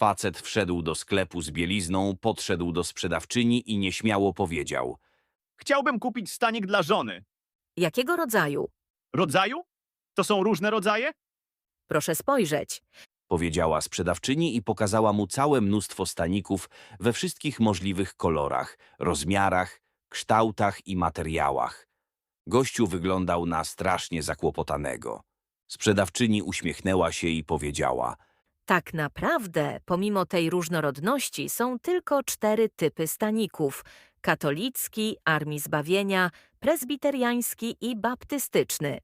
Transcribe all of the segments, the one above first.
Facet wszedł do sklepu z bielizną, podszedł do sprzedawczyni i nieśmiało powiedział. Chciałbym kupić stanik dla żony. Jakiego rodzaju? Rodzaju? To są różne rodzaje? Proszę spojrzeć. Powiedziała sprzedawczyni i pokazała mu całe mnóstwo staników we wszystkich możliwych kolorach, rozmiarach, kształtach i materiałach. Gościu wyglądał na strasznie zakłopotanego. Sprzedawczyni uśmiechnęła się i powiedziała – Tak naprawdę, pomimo tej różnorodności, są tylko cztery typy staników: katolicki, Armii Zbawienia, prezbiteriański i baptystyczny.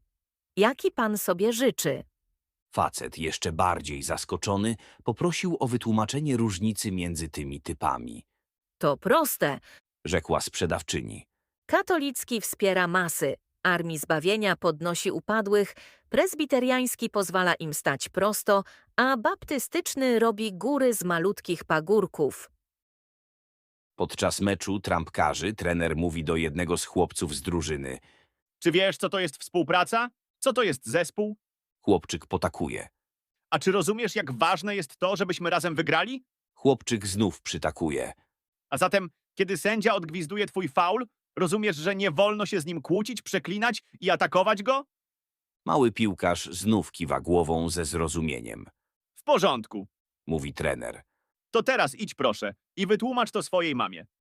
Jaki pan sobie życzy? Facet, jeszcze bardziej zaskoczony, poprosił o wytłumaczenie różnicy między tymi typami. To proste. Rzekła sprzedawczyni. Katolicki wspiera masy, Armii Zbawienia podnosi upadłych, prezbiteriański pozwala im stać prosto, a baptystyczny robi góry z malutkich pagórków. Podczas meczu trampkarzy trener mówi do jednego z chłopców z drużyny. Czy wiesz, co to jest współpraca? Co to jest zespół? Chłopczyk potakuje. A czy rozumiesz, jak ważne jest to, żebyśmy razem wygrali? Chłopczyk znów przytakuje. A zatem, kiedy sędzia odgwizduje twój faul, rozumiesz, że nie wolno się z nim kłócić, przeklinać i atakować go? Mały piłkarz znów kiwa głową ze zrozumieniem. W porządku. Mówi trener. To teraz idź proszę i wytłumacz to swojej mamie.